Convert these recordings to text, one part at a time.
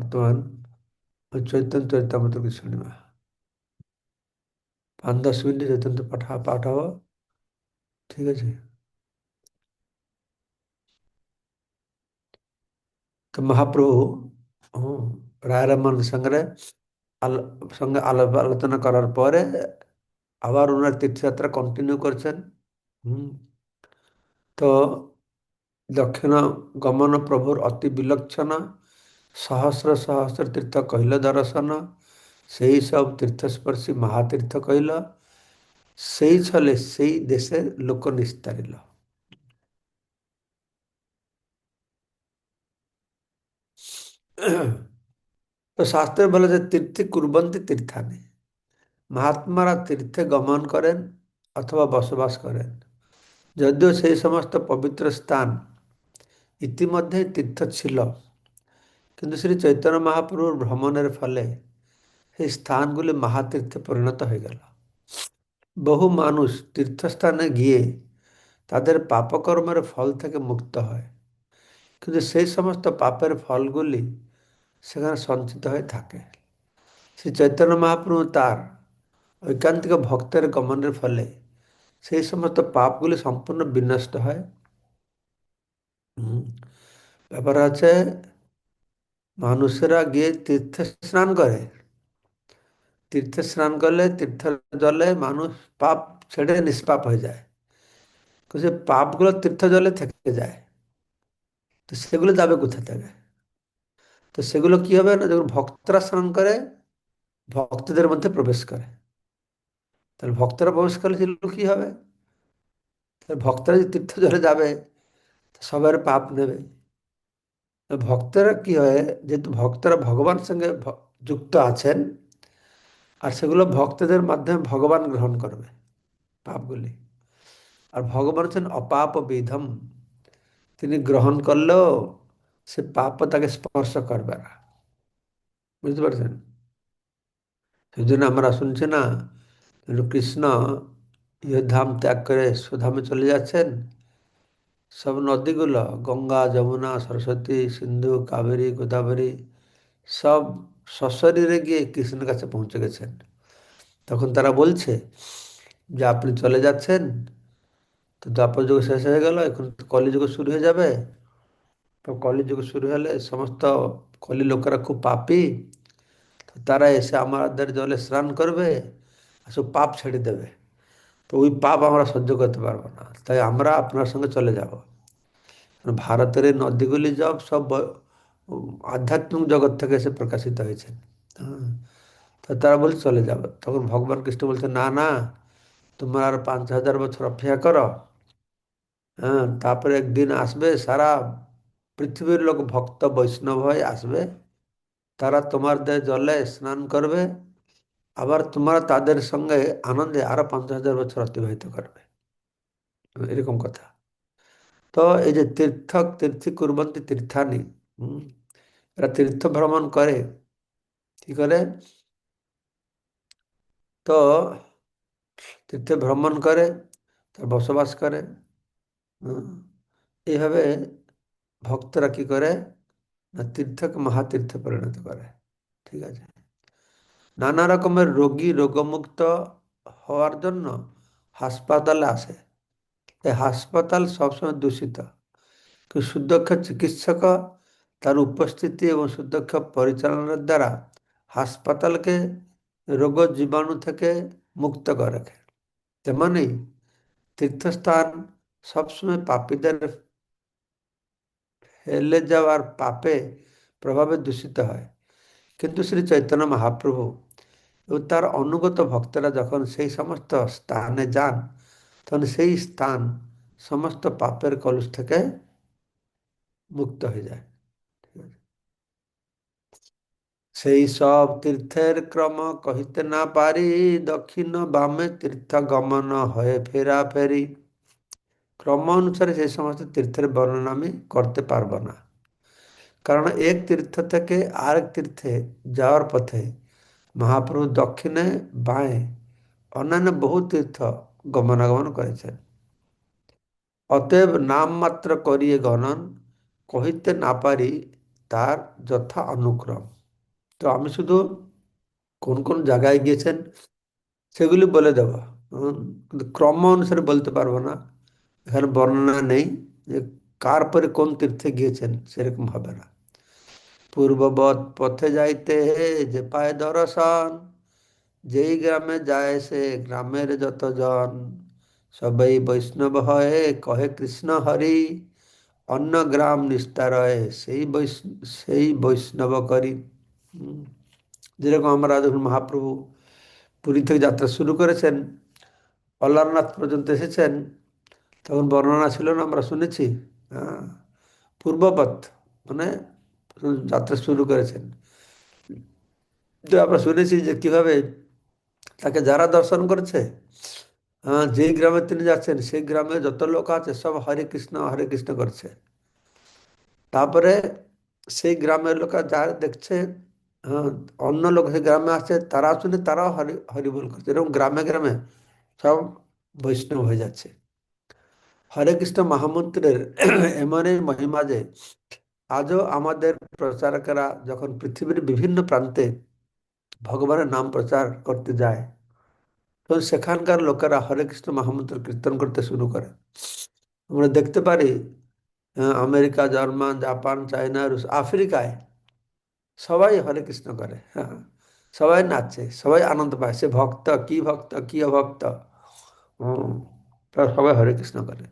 বর্তমান ও চৈতন্য চরিতামৃতকে শুনিবা পাঁচ দশ মিনিট চৈতন্য পাঠা, পাঠাও। ঠিক আছে? তো মহাপ্রভু রায় রহমান সঙ্গে সঙ্গে আলাপ আলোচনা করার পরে আবার ওনার তীর্থযাত্রা কন্টিনিউ করছেন। তো দক্ষিণ গমন প্রভুর অতি বিলক্ষণ সহস্র সহস্র তীর্থ কহিল, দর্শন। সেই সব তীর্থস্পর্শী মহাতীর্থ কহিল, সেই ছলে সেই দেশে লোক নিস্তারিল। তো শাস্ত্রে বলে যে, তীর্থে কুরবন্তী তীর্থানে। মহাত্মারা তীর্থে গমন করেন অথবা বসবাস করেন। যদিও সেই সমস্ত পবিত্র স্থান ইতিমধ্যেই তীর্থ ছিল কিন্তু শ্রী চৈতন্য মহাপ্রভুর ভ্রমণের ফলে সেই স্থানগুলি মহাতীর্থে পরিণত হয়ে গেল। বহু মানুষ তীর্থস্থানে গিয়ে তাদের পাপকর্মের ফল থেকে মুক্ত হয়। কিন্তু সেই সমস্ত পাপের ফলগুলি সেখানে সঞ্চিত হয়ে থাকে। শ্রী চৈতন্য মহাপ্রভু তার ঐকান্তিক ভক্তের গমনের ফলে সেই সমস্ত পাপগুলি সম্পূর্ণ বিনষ্ট হয়। ব্যাপার আছে মানুষেরা গিয়ে তীর্থে স্নান করে। তীর্থে স্নান করলে তীর্থ জলে মানুষ পাপ ছেড়ে নিষ্পাপ হয়ে যায়। সে পাপগুলো তীর্থ জলে থেকে যায়। তো সেগুলো যাবে কোথা থেকে? তো সেগুলো কি হবে না? যখন ভক্তরা স্নান করে, ভক্তদের মধ্যে প্রবেশ করে। তাহলে ভক্তরা প্রবেশ করলে সেগুলো কি হবে? ভক্তরা যদি তীর্থ জলে যাবে সবার পাপ নেবে। ভক্তরা কি হয় যেহেতু ভক্তরা ভগবান সঙ্গে যুক্ত আছেন আর সেগুলো ভক্তদের মাধ্যমে ভগবান গ্রহণ করবে, পাপগুলি। আর ভগবান হচ্ছেন অপাপ বিধম। তিনি গ্রহণ করলেও সে পাপ তাকে স্পর্শ করবে না। বুঝতে পারছেন? সেই জন্য আমরা শুনছি না কৃষ্ণ ইয়ে ধাম ত্যাগ করে সুধামে চলে যাচ্ছেন। সব নদীগুলো, গঙ্গা, যমুনা, সরস্বতী, সিন্ধু, কাবেরী, গোদাবরী, সব সশরীরে গিয়ে কৃষ্ণের কাছে পৌঁছে গেছেন। তখন তারা বলছে, যে আপনি চলে যাচ্ছেন, তো দ্বাপর যুগ শেষ হয়ে গেল, এখন কলিযুগ শুরু হয়ে যাবে। তো কলিযুগ শুরু হলে সমস্ত কলি লোকেরা খুব পাপি, তো তারা এসে আমাদের জলে স্নান করবে, আর সব পাপ ছেড়ে দেবে। তো ওই পাপ আমরা সহ্য করতে পারব না। তাই আমরা আপনার সঙ্গে চলে যাব। ভারতের এই নদীগুলি সব সব আধ্যাত্মিক জগৎ থেকে এসে প্রকাশিত হয়েছেন হ্যাঁ তো তারা বলছে, চলে যাবে। তখন ভগবান কৃষ্ণ বলছে, না না, তোমার আর পাঁচ হাজার বছর অপেক্ষা করো। হ্যাঁ তারপরে একদিন আসবে, সারা পৃথিবীর লোক ভক্ত বৈষ্ণব হয়ে আসবে। তারা তোমার দেহ জলে স্নান করবে। আবার তোমরা তাদের সঙ্গে আনন্দে আরও পাঁচ হাজার বছর অতিবাহিত করবে। এরকম কথা। তো এই যে তীর্থক, তীর্থি, কুরবন্তী, তীর্থানি এরা তীর্থ ভ্রমণ করে, কি করে? তো তীর্থে ভ্রমণ করে, তার বসবাস করে এইভাবে ভক্তরা কি করে? না তীর্থকে, মহাতীর্থে পরিণত করে, ঠিক আছে? নানা রকমের রোগী রোগমুক্ত হওয়ার জন্য হাসপাতালে আসে। এই হাসপাতাল সবসময় দূষিত। সুদক্ষ চিকিৎসক তার উপস্থিতি এবং সুদক্ষ পরিচালনার দ্বারা হাসপাতালকে রোগ জীবাণু থেকে মুক্ত করে রাখে। তেমনি তীর্থস্থান সবসময় পাপীদের ফেলে যাওয়ার পাপে প্রভাবে দূষিত হয়। কিন্তু শ্রী চৈতন্য মহাপ্রভু এবং তার অনুগত ভক্তরা যখন সেই সমস্ত স্থানে যান, তখন সেই স্থান সমস্ত পাপের কলুষ থেকে মুক্ত হয়ে যায়। সেই সব তীর্থের ক্রম কহিতে না পারি, দক্ষিণ বামে তীর্থ গমন হয়ে ফেরা ফেরি। ক্রম অনুসারে সেই সমস্ত তীর্থের বর্ণনা আমি করতে পারব না। কারণ এক তীর্থ থেকে আরেক তীর্থে যাওয়ার পথে মহাপ্রভু দক্ষিণে বাঁয়ে অন্যান্য বহু তীর্থ গমনাগমন করেছেন। অতএব নাম মাত্র করিয়ে গণন, কহিতে না পারি তার যথা অনুক্রম। তো আমি শুধু কোন কোন জায়গায় গিয়েছেন সেগুলি বলে দেব। কিন্তু ক্রম অনুসারে বলতে পারব না। এখানে বর্ণনা নেই যে কার পরে কোন তীর্থে গিয়েছেন সেরকম হবে না। পূর্ববৎ পথে যাইতে হে যে পায় দর্শন, যেই গ্রামে যায় সে গ্রামের যতজন। সবাই বৈষ্ণব হয়, কহে কৃষ্ণ হরি। অন্য গ্রাম নিস্তারয় সেই বৈষ্ণ সেই বৈষ্ণব করি। যেরকম আমরা যখন মহাপ্রভু পুরী থেকে যাত্রা শুরু করেছেন, অলারনাথ পর্যন্ত এসেছেন, তখন বর্ণনা ছিল না, আমরা শুনেছি। হ্যাঁ পূর্বপথ মানে যাত্রা শুরু করেছেন। তো আমরা শুনেছি যে কীভাবে তাকে যারা দর্শন করেছে হ্যাঁ যেই গ্রামে তিনি যাচ্ছেন, সেই গ্রামে যত লোক আছে সব হরে কৃষ্ণ হরে কৃষ্ণ করছে। তারপরে সেই গ্রামের লোক যারা দেখছে অন্য লোক সেই গ্রামে আসছে তারা শুনে তারাও হরি হরিবোল করছে এরকম গ্রামে গ্রামে সব বৈষ্ণব হয়ে যাচ্ছে। হরে কৃষ্ণ মহামন্ত্রের এমনই মহিমা যে আজও আমাদের প্রচারকেরা যখন পৃথিবীর বিভিন্ন প্রান্তে ভগবানের নাম প্রচার করতে যায় তখন সেখানকার লোকেরা হরে কৃষ্ণ মহামন্ত্র কীর্তন করতে শুরু করে। আমরা দেখতে পারি আমেরিকা, জার্মান, জাপান, চায়না, রুশ, আফ্রিকায় সবাই হরে কৃষ্ণ করে হ্যাঁ। সবাই নাচে, সবাই আনন্দ পায়, সে ভক্ত, কি ভক্ত, কি অভক্ত সবাই হরে কৃষ্ণ করে।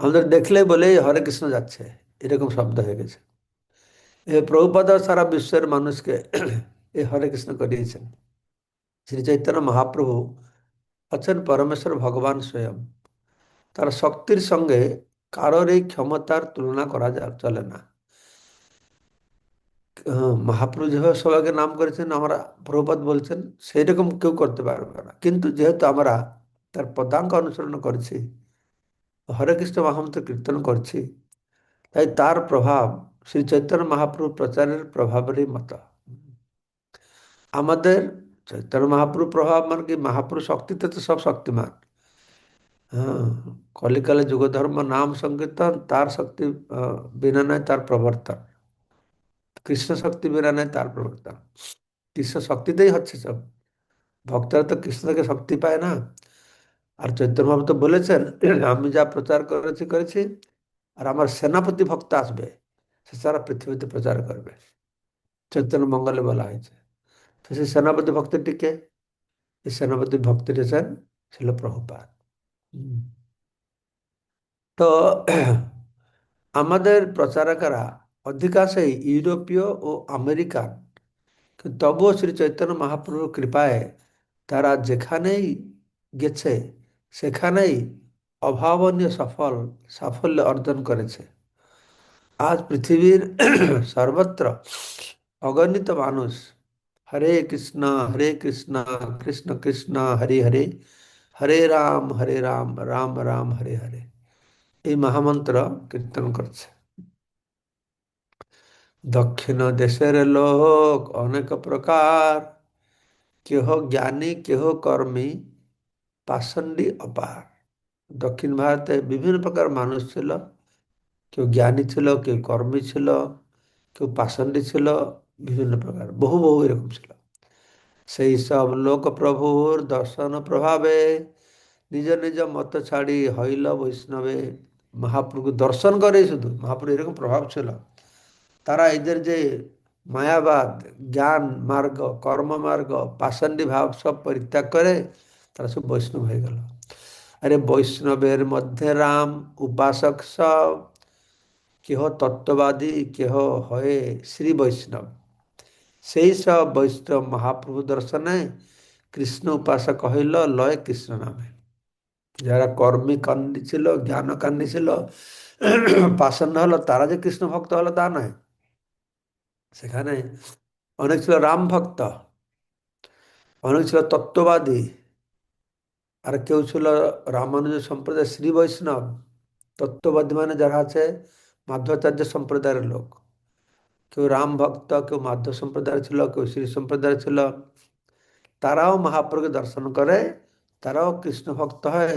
আমাদের দেখলে বলেই হরে কৃষ্ণ যাচ্ছে। এরকম শব্দ হয়ে গেছে। এ প্রভুপাদ সারা বিশ্বের মানুষকে এই হরে কৃষ্ণ করিয়েছেন। শ্রী চৈতন্য মহাপ্রভু আছেন পরমেশ্বর ভগবান স্বয়ং। তার শক্তির সঙ্গে কারোর এই ক্ষমতার তুলনা করা চলে না। মহাপ্রভু যেভাবে সবাইকে নাম করেছেন, আমরা প্রভুপাদ বলছেন সেই রকম কেউ করতে পারবে না। কিন্তু যেহেতু আমরা তার পদাঙ্ক অনুসরণ করছি, হরে কৃষ্ণ মহামন্ত্র কীর্তন করছি তাই তার প্রভাব, শ্রী চৈতন্য মহাপ্রভু প্রচারের প্রভাবেরই মতো। আমাদের চৈতন্য মহাপ্রভু প্রভাব মানে কি? মহাপ্রভু শক্তিতে তো সব শক্তিমান। হ্যাঁ কলিকালে যুগ ধর্ম নাম সংকীর্তন, তার শক্তি বিনা নয় তার প্রবর্তন। কৃষ্ণ শক্তি বিনা নয় তার প্রবর্তন। কৃষ্ণ শক্তিতেই হচ্ছে সব। ভক্তরা তো কৃষ্ণ থেকে শক্তি পায় না। আর চৈতন্য মহাপ্রভু তো বলেছেন, আমি যা প্রচার করেছি করেছি আর আমার সেনাপতি ভক্ত আসবে সে সারা পৃথিবীতে প্রচার করবে। চৈতন্য মঙ্গলে বলা হয়েছে। তো সেই সেনাপতি ভক্তটিকে এই সেনাপতি ভক্তি রেছেন ছিল প্রভুপাত তো আমাদের প্রচারকেরা অধিকাংশই ইউরোপীয় ও আমেরিকান। কিন্তু তবুও শ্রী চৈতন্য মহাপ্রভুর কৃপায় তারা যেখানেই গেছে সেখানেই অভাবনীয় সফল, সাফল্য অর্জন করেছে। আজ পৃথিবীর সর্বত্র অগণিত মানুষ হরে কৃষ্ণ হরে কৃষ্ণ কৃষ্ণ কৃষ্ণ, হরে হরে হরে রাম হরে রাম রাম রাম, হরে হরে এই মহামন্ত্র কীর্তন করছে। দক্ষিণ দেশের লোক অনেক প্রকার, কেহ জ্ঞানী, কেহ কর্মী, পাষণ্ডী অপার। দক্ষিণ ভারতে বিভিন্ন প্রকার মানুষ ছিল। কেউ জ্ঞানী ছিল, কেউ কর্মী ছিল, কেউ পাষণ্ডী ছিল, বিভিন্ন প্রকার, বহু বহু এরকম ছিল। সেই সব লোক প্রভুর দর্শন প্রভাবে নিজ নিজ মত ছাড়ি হইল বৈষ্ণবে। মহাপ্রভু দর্শন করে শুধু মহাপ্রভু এরকম প্রভাব ছিল। তারা এদের যে মায়াবাদ, জ্ঞান মার্গ, কর্ম মার্গ পাষণ্ডী ভাব সব পরিত্যাগ করে তারা সব বৈষ্ণব হয়ে গেল। আরে বৈষ্ণবের মধ্যে রাম উপাসক সব। কেহ তত্ত্ববাদী, কেহ হয়ে শ্রী বৈষ্ণব। সেই সব বৈষ্ণব মহাপ্রভু দর্শনে কৃষ্ণ উপাসক হইল লয় কৃষ্ণ নামে। যারা কর্মী কান্ডি ছিল, জ্ঞান কান্ডি ছিল, পাষণ্ড হলো, তারা যে কৃষ্ণ ভক্ত হলো তা নয়। সেখানে অনেক ছিল রাম ভক্ত, অনেক ছিল তত্ত্ববাদী আর কেউ ছিল রামানুজ সম্প্রদায় শ্রী বৈষ্ণব তত্ত্ববাদী মানে যারা আছে মাধ্বাচার্য সম্প্রদায়ের লোক। কেউ রাম ভক্ত, কেউ মাধ্য সম্প্রদায় ছিল, কেউ শ্রী সম্প্রদায় ছিল। তারাও মহাপ্রভুকে দর্শন করে, তারাও কৃষ্ণ ভক্ত হয়ে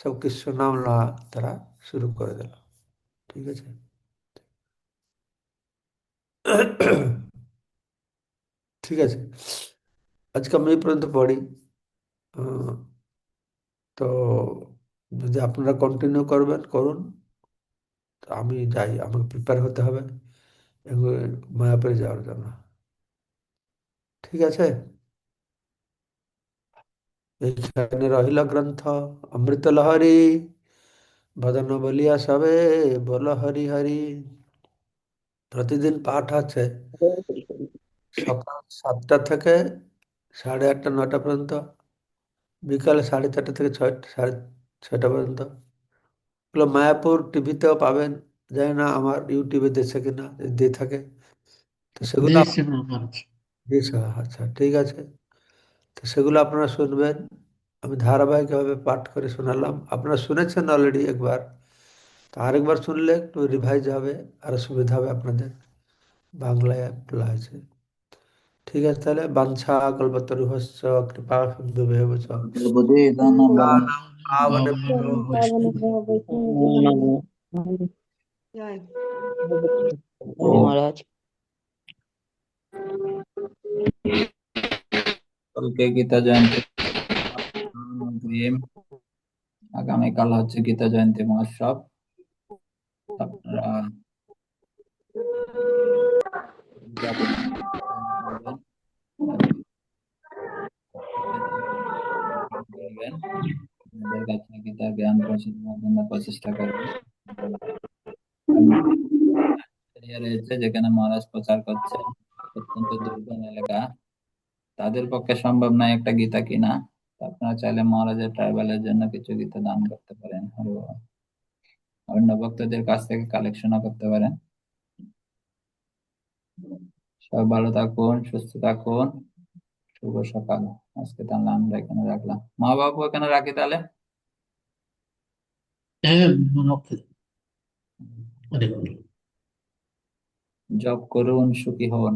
সব কৃষ্ণ নাম তারা শুরু করে দিল। ঠিক আছে? ঠিক আছে। আজকে আমি এই পর্যন্ত পড়ি। তো যদি আপনারা কন্টিনিউ করবেন, করুন। তো আমি যাই, আমাকে প্রিপেয়ার হতে হবে এগুলো মায়াপুরে যাওয়ার জন্য। ঠিক আছে? এইখানে রহিল গ্রন্থ, অমৃত লহরী ভজন বলিয়া সবে, বল হরি হরি। প্রতিদিন পাঠ আছে। সকাল সাতটা থেকে সাড়ে আটটা নটা পর্যন্ত। বিকাল সাড়ে চারটা থেকে ছয়টা সাড়ে ছয়টা পর্যন্ত। এগুলো মায়াপুর টিভিতেও পাবেন। জানি না আমার ইউটিউবে দিচ্ছে কিনা দিয়ে থাকে তো সেগুলো দিয়েছে আচ্ছা ঠিক আছে। তো সেগুলো আপনারা শুনবেন। আমি ধারাবাহিকভাবে পাঠ করে শোনালাম। আপনারা শুনেছেন অলরেডি একবার। তো আরেকবার শুনলে একটু রিভাইজ হবে আরও সুবিধা হবে আপনাদের। বাংলায় বলা হয়েছে। ঠিক আছে তাহলে বাঞ্ছা কল্পতরুহস্য কৃপা সিন্ধুভ্যেব চ বুদ্ধিদান পাবনেভ্যো মহারাজ। কালকে গীতা জয়ন্তী আগামীকাল হচ্ছে গীতা জয়ন্তী মহোৎসব। আপনারা কাছে জ্ঞান জন্য প্রচেষ্টা এরিয়া রয়েছে যেখানে মহারাজ প্রচার করছেন, অত্যন্ত দুর্গম এলাকা। তাদের পক্ষে সম্ভব নয় একটা গীতা কিনা। আপনারা চাইলে মহারাজের ট্রাইবালের জন্য কিছু গীতা দান করতে পারেন। অন্য ভক্তদের কাছ থেকে কালেকশনও করতে পারেন। সব ভালো থাকুন, সুস্থ থাকুন। শুভ সকাল। আজকে তাহলে আমরা এখানে রাখলাম। মা বাবু এখানে রাখি তাহলে? জব করুন সুখী হন।